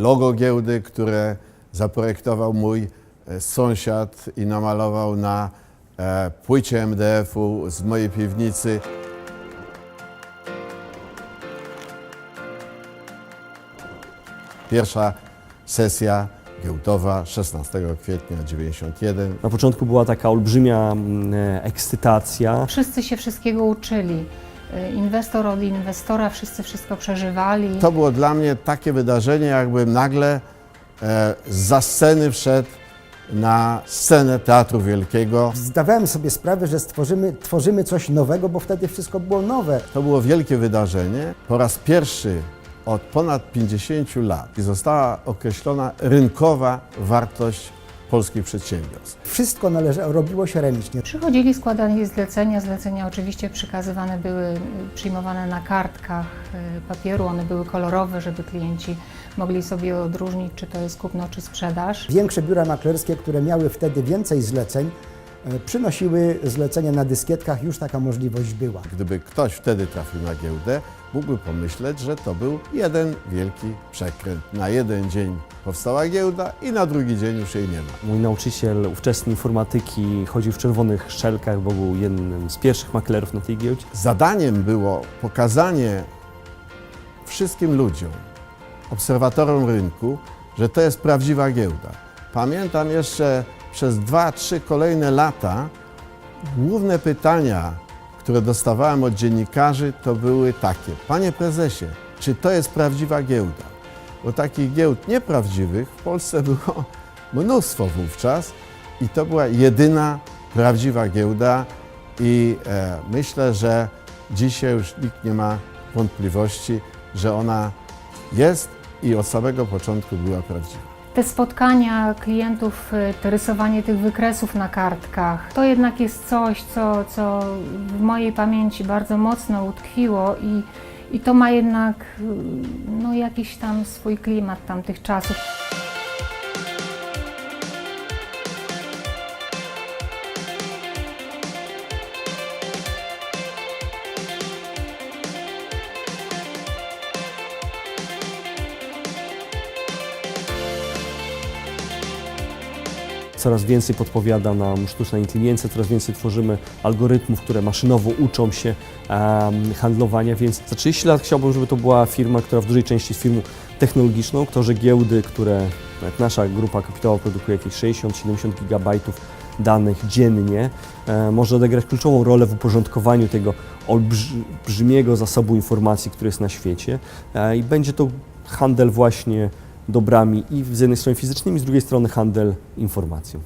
Logo giełdy, które zaprojektował mój e, sąsiad i namalował na e, płycie MDF-u z mojej piwnicy. Pierwsza sesja giełdowa 16 kwietnia 91. Na początku była taka olbrzymia mm, e, ekscytacja. Wszyscy się wszystkiego uczyli. Y, Inwestor od inwestora, wszyscy wszystko przeżywali. To było dla mnie takie wydarzenie, jakbym nagle e, za sceny wszedł na scenę Teatru Wielkiego. Zdawałem sobie sprawę, że stworzymy, tworzymy coś nowego, bo wtedy wszystko było nowe. To było wielkie wydarzenie. Po raz pierwszy od ponad 50 lat została określona rynkowa wartość polskich przedsiębiorstw. Wszystko należało, robiło się ręcznie. Przychodzili, składali zlecenia. Zlecenia oczywiście przekazywane były, przyjmowane na kartkach y, papieru. One były kolorowe, żeby klienci mogli sobie odróżnić, czy to jest kupno, czy sprzedaż. Większe biura maklerskie, które miały wtedy więcej zleceń, przynosiły zlecenia na dyskietkach, już taka możliwość była. Gdyby ktoś wtedy trafił na giełdę, mógłby pomyśleć, że to był jeden wielki przekręt. Na jeden dzień powstała giełda i na drugi dzień już jej nie ma. Mój nauczyciel ówczesnej informatyki chodził w czerwonych szczelkach, bo był jednym z pierwszych maklerów na tej giełdzie. Zadaniem było pokazanie wszystkim ludziom, obserwatorom rynku, że to jest prawdziwa giełda. Pamiętam jeszcze przez dwa, trzy kolejne lata główne pytania, które dostawałem od dziennikarzy, to były takie: Panie prezesie, czy to jest prawdziwa giełda? Bo takich giełd nieprawdziwych w Polsce było mnóstwo wówczas i to była jedyna prawdziwa giełda i e, myślę, że dzisiaj już nikt nie ma wątpliwości, że ona jest i od samego początku była prawdziwa. Te spotkania klientów, y, rysowanie tych wykresów na kartkach, to jednak jest coś, co, co w mojej pamięci bardzo mocno utkwiło i, i to ma jednak y, no, jakiś tam swój klimat tamtych czasów. Coraz więcej podpowiada nam sztuczna inteligencja, coraz więcej tworzymy algorytmów, które maszynowo uczą się em, handlowania, więc za 30 lat chciałbym, żeby to była firma, która w dużej części jest firmą technologiczną, że giełdy, które, jak nasza grupa kapitałowa produkuje jakieś 60-70 gigabajtów danych dziennie, e, może odegrać kluczową rolę w uporządkowaniu tego olbrzymiego zasobu informacji, który jest na świecie e, i będzie to handel właśnie dobrami i z jednej strony fizycznymi, z drugiej strony handel informacją.